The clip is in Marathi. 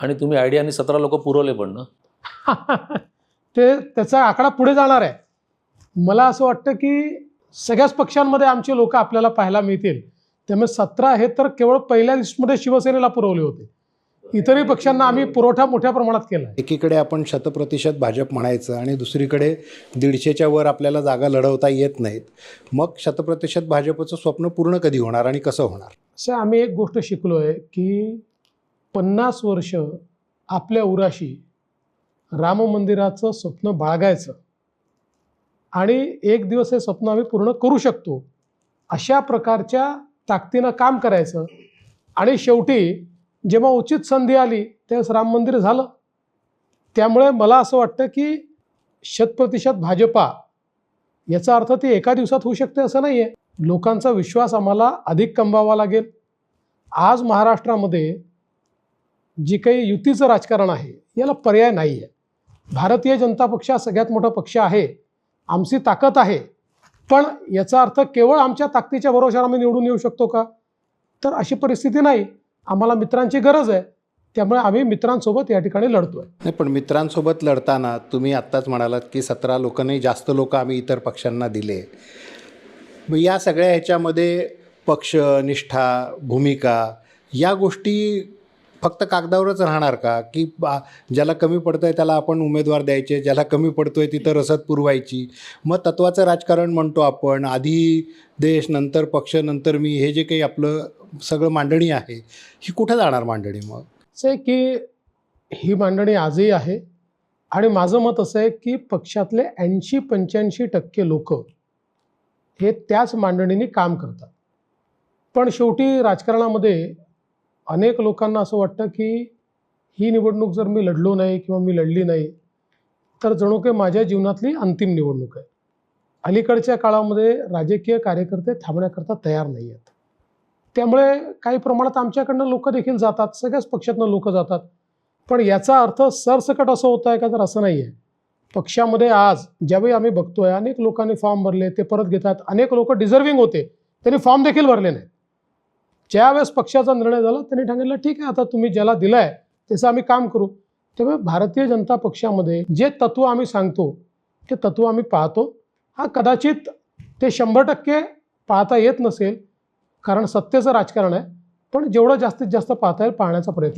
आणि तुम्ही आयडियाने सतरा लोक पुरवले पण ना. ते त्याचा आकडा पुढे जाणार आहे. मला असं वाटतं की सगळ्याच पक्षांमध्ये आमचे लोक आपल्याला पाहायला मिळतील. त्यामुळे सतरा हे तर केवळ पहिल्या लिस्टमध्ये शिवसेनेला पुरवले होते. इतरही पक्षांना आम्ही पुरवठा मोठ्या प्रमाणात केला एकीकडे आपण शतप्रतिशत भाजप म्हणायचं आणि दुसरीकडे दीडशेच्या वर आपल्याला जागा लढवता येत नाहीत. मग शतप्रतिशत भाजपचं स्वप्न पूर्ण कधी होणार आणि कसं होणार? असं आम्ही एक गोष्ट शिकलो आहे की पन्नास वर्ष आपल्या उराशी राम मंदिराचं स्वप्न बाळगायचं. आणि एक दिवस हे स्वप्न आम्ही पूर्ण करू शकतो. अशा प्रकारच्या ताकदीनं काम करायचं. आणि शेवटी जेव्हा उचित संधी आली त्यावेळेस राम मंदिर झालं. त्यामुळे मला असं वाटतं की शतप्रतिशत भाजपा याचा अर्थ ती एका दिवसात होऊ शकते असं नाही आहे लोकांचा विश्वास आम्हाला अधिक कमवावा लागेल. आज महाराष्ट्रामध्ये जी काही युतीचं राजकारण आहे याला पर्याय नाही आहे भारतीय जनता पक्ष हा सगळ्यात मोठा पक्ष आहे आमची ताकद आहे. पण याचा अर्थ केवळ आमच्या ताकदीच्या भरोशावर आम्ही निवडून येऊ शकतो का? तर अशी परिस्थिती नाही. आम्हाला मित्रांची गरज आहे. त्यामुळे आम्ही मित्रांसोबत या ठिकाणी लढतोय. नाही पण मित्रांसोबत लढताना तुम्ही आत्ताच म्हणालात की सतरा लोकांनी जास्त लोक आम्ही इतर पक्षांना दिले. मग या सगळ्या ह्याच्यामध्ये पक्ष निष्ठा भूमिका या गोष्टी फक्त कागदावरच राहणार का? की बा ज्याला कमी पडतं आहे त्याला आपण उमेदवार द्यायचे ज्याला कमी पडतो आहे तिथं रसद पुरवायची. मग तत्वाचं राजकारण म्हणतो आपण आधी देश नंतर पक्ष नंतर मी हे जे काही आपलं सगळं मांडणी आहे ही कुठं जाणार मांडणी मग? असं आहे की ही मांडणी आजही आहे. आणि माझं मत असं आहे की पक्षातले ऐंशी पंच्याऐंशी टक्के लोक हे त्याच मांडणीने काम करतात. पण शेवटी राजकारणामध्ये अनेक लोकांना असं वाटतं की ही निवडणूक जर मी लढलो नाही किंवा मी लढली नाही तर जणू काही माझ्या जीवनातली अंतिम निवडणूक आहे. अलीकडच्या काळामध्ये राजकीय कार्यकर्ते थांबण्याकरता तयार नाही आहेत त्यामुळे काही प्रमाणात आमच्याकडनं लोक देखील जातात सगळ्याच पक्षातनं लोक जातात. पण याचा अर्थ सरसकट असं होत आहे का तर असं नाही आहे पक्षामध्ये आज ज्यावेळी आम्ही बघतोय अनेक लोकांनी फॉर्म भरले ते परत घेतात. अनेक लोक डिझर्विंग होते त्यांनी फॉर्म देखील भरले नाहीत. ज्यावेळेस पक्षाचा निर्णय झाला त्यांनी सांगितलं ठीक आहे आता तुम्ही ज्याला दिलाय त्याचं आम्ही काम करू. त्यामुळे भारतीय जनता पक्षामध्ये जे तत्व आम्ही सांगतो ते तत्व आम्ही पाहतो. हा कदाचित ते शंभर टक्के पाहता येत नसेल कारण सत्तेचं राजकारण आहे पण जेवढं जास्तीत जास्त पाहता येईल पाहण्याचा प्रयत्न